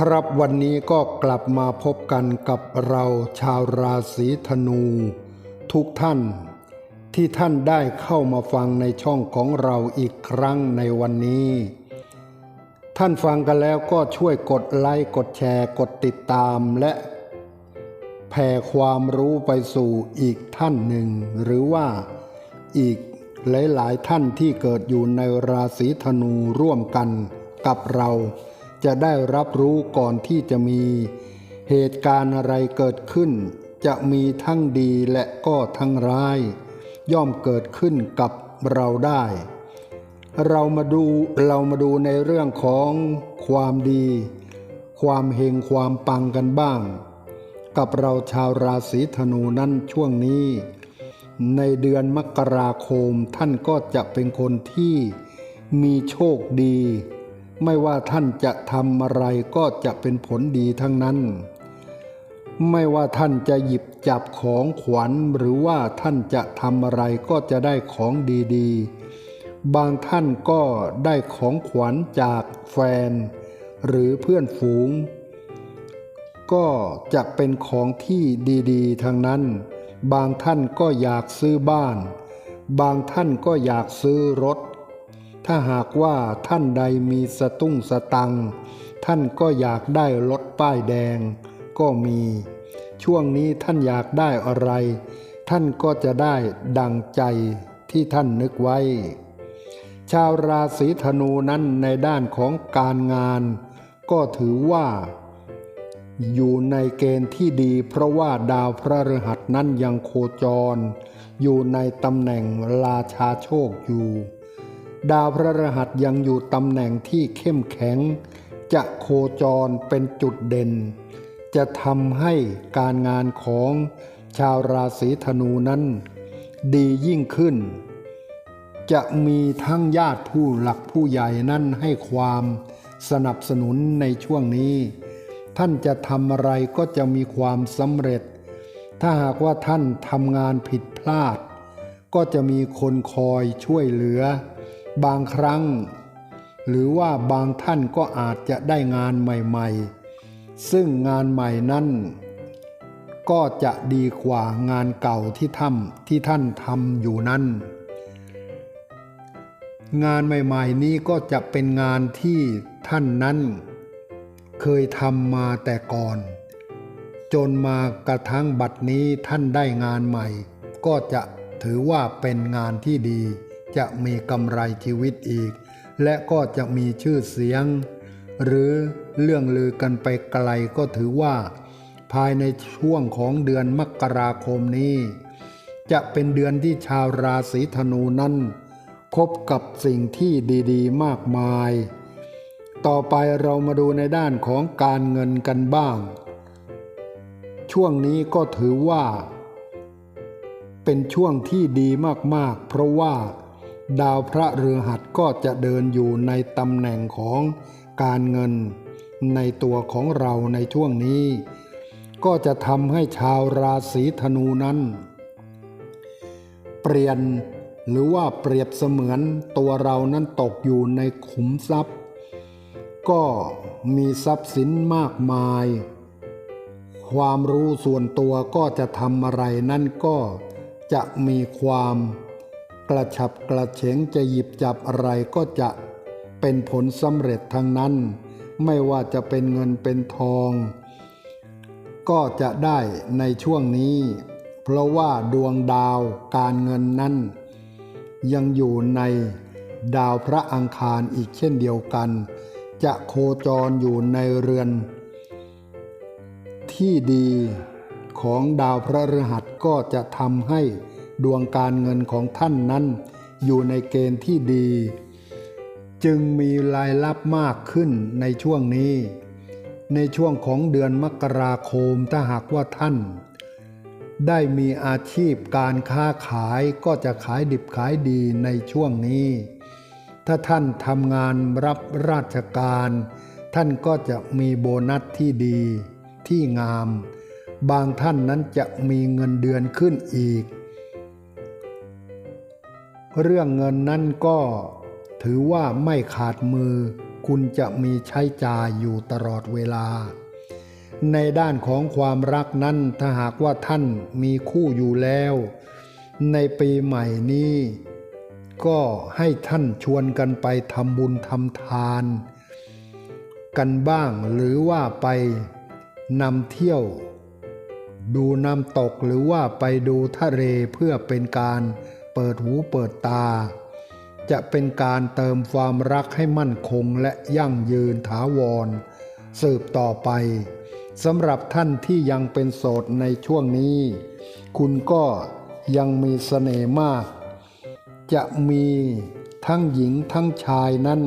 ครับวันนี้ก็กลับมาพบกันกับเราชาวราศีธนู ทุกท่าน ที่ท่านได้เข้ามาฟังในช่องของเราอีกครั้งในวันนี้ ท่านฟังกันแล้วก็ช่วยกดไลค์กดแชร์กดติดตามและ แผ่ความรู้ไปสู่อีกท่านหนึ่ง หรือว่าอีกหลาย ๆ ท่านที่เกิดอยู่ในราศีธนูร่วมกันกับเรา จะได้รับรู้ก่อนที่จะมี เหตุการณ์อะไรเกิดขึ้น จะมีทั้งดีและก็ทั้งร้าย ย่อมเกิดขึ้นกับเราได้ เรามาดูเรามาดูในเรื่องของความดี ความเฮงความปังกันบ้าง กับเราชาวราศีธนูนั้นช่วงนี้ ในเดือนมกราคมท่านก็จะเป็นคนที่มีโชคดี ไม่ว่าท่านจะทำอะไรก็จะเป็นผลดีทั้งนั้น ไม่ว่าท่านจะหยิบจับของขวัญหรือว่าท่านจะทำอะไรก็จะได้ของดีๆ บางท่านก็ได้ของขวัญจากแฟน หรือเพื่อนฝูง ก็จะเป็นของที่ดีๆทางนั้น บางท่านก็อยากซื้อบ้าน บางท่านก็อยากซื้อรถ ถ้าหากว่าท่านใดมีสตุ้งสตัง ท่านก็อยากได้รถป้ายแดง ก็มี ช่วงนี้ท่านอยากได้อะไร ท่านก็จะได้ดังใจที่ท่านนึกไว้ ชาวราศีธนูนั้นในด้านของการงาน ก็ถือว่า อยู่ในเกณฑ์ที่ดี เพราะว่าดาวพระฤหัสนั้นยังโคจร อยู่ในตำแหน่งราชาโชคอยู่ ดาวพระฤหัสยังอยู่ตำแหน่งที่เข้มแข็ง จะโคจรเป็นจุดเด่น จะทำให้การงานของชาวราศีธนูนั้น ดียิ่งขึ้น จะมีทั้งญาติผู้หลักผู้ใหญ่นั่นให้ความสนับสนุนในช่วงนี้ ท่านจะทำอะไรก็จะมีความสำเร็จ ถ้าหากว่าท่านทำงานผิดพลาด ก็จะมีคนคอยช่วยเหลือ บางครั้ง หรือว่าบางท่านก็อาจจะได้งานใหม่ๆ ซึ่งงานใหม่นั้น ก็จะดีกว่างานเก่าที่ทำที่ท่านทำอยู่นั้น งานใหม่ๆนี้ก็จะเป็นงานที่ท่านนั้น เคยทำมาแต่ก่อน จนมากระทั่งบัดนี้ท่านได้งานใหม่ ก็จะถือว่าเป็นงานที่ดี จะมีกำไรชีวิตอีก และก็จะมีชื่อเสียง หรือเรื่องลือกันไปไกลก็ถือว่า ภายในช่วงของเดือนมกราคมนี้ จะเป็นเดือนที่ชาวราศีธนูนั้นพบกับสิ่งที่ดีๆ มากมาย ต่อไปเรามาดูในด้านของการเงินกันบ้าง ช่วงนี้ก็ถือว่า เป็นช่วงที่ดีมากๆ เพราะว่า ดาวพระเรือหัดก็จะเดินอยู่ในตำแหน่งของการเงิน ในตัวของเราในช่วงนี้ ก็จะทำให้ชาวราศีธนูนั้น เปลี่ยนหรือว่าเปรียบเสมือนตัวเรานั้นตกอยู่ในขุมทรัพย์ ก็มีทรัพย์สินมากมาย ความรู้ส่วนตัวก็จะทำอะไรนั่นก็จะมีความ กระฉับกระเฉงจะหยิบจับอะไรก็จะเป็นผลสำเร็จทั้งนั้น ไม่ว่าจะเป็นเงินเป็นทอง ก็จะได้ในช่วงนี้ เพราะว่าดวงดาวการเงินนั้น ยังอยู่ในดาวพระอังคารอีกเช่นเดียวกัน จะโคจรอยู่ในเรือน ที่ดีของดาวพระฤหัสก็จะทำให้ ดวงการเงินของท่านนั้น อยู่ในเกณฑ์ที่ดี จึงมีรายรับมากขึ้นในช่วงนี้ ในช่วงของเดือนมกราคมถ้าหากว่าท่าน ได้มีอาชีพการค้าขายก็จะขายดิบขายดีในช่วงนี้ ถ้าท่านทำงานรับราชการ ท่านก็จะมีโบนัสที่ดีที่งาม บางท่านนั้นจะมีเงินเดือนขึ้นอีก เรื่องเงินนั้นก็ถือว่าไม่ขาดมือ คุณจะมีใช้จ่ายอยู่ตลอดเวลา ในด้านของความรักนั้นถ้าหากว่าท่านมีคู่อยู่แล้ว ในปีใหม่นี้ ก็ให้ท่านชวนกันไปทำบุญทำทาน กันบ้างหรือว่าไปนำเที่ยว ดูน้ำตกหรือว่าไปดูทะเลเพื่อเป็นการ เปิดหูเปิดตา จะเป็นการเติมความรักให้มั่นคงและยั่งยืนถาวร สืบต่อไปสำหรับท่านที่ยังเป็นโสดในช่วงนี้ คุณก็ยังมีเสน่ห์มาก จะมีทั้งหญิงทั้งชายนั้น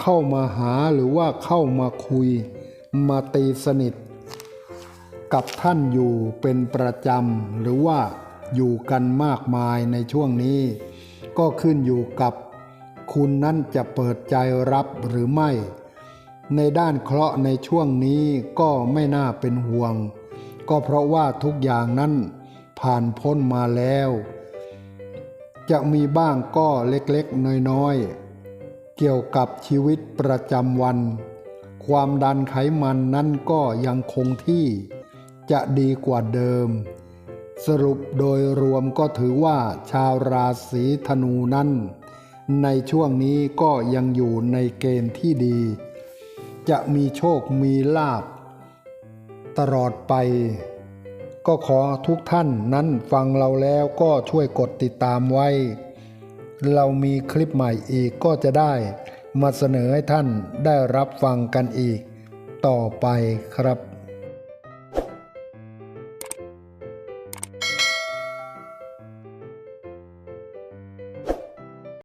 เข้ามาหาหรือว่าเข้ามาคุย มาตีสนิท กับท่านอยู่เป็นประจำหรือว่า อยู่กันมากมายในช่วงนี้ ก็ขึ้นอยู่กับคุณนั้นจะเปิดใจรับหรือไม่ ในด้านเคราะห์ในช่วงนี้ก็ไม่น่าเป็นห่วง ก็เพราะว่าทุกอย่างนั้นผ่านพ้นมาแล้ว จะมีบ้างก็เล็กๆน้อยๆ เกี่ยวกับชีวิตประจำวัน ความดันไขมันนั้นก็ยังคงที่จะดีกว่าเดิม สรุปโดยรวมก็ถือว่าชาวราศีธนูนั้น ในช่วงนี้ก็ยังอยู่ในเกณฑ์ที่ดี จะมีโชคมีลาบ ตลอดไป ก็ขอทุกท่านนั้นฟังเราแล้วก็ช่วยกดติดตามไว้ เรามีคลิปใหม่อีกก็จะได้มาเสนอให้ท่านได้รับฟังกันอีก ต่อไปครับ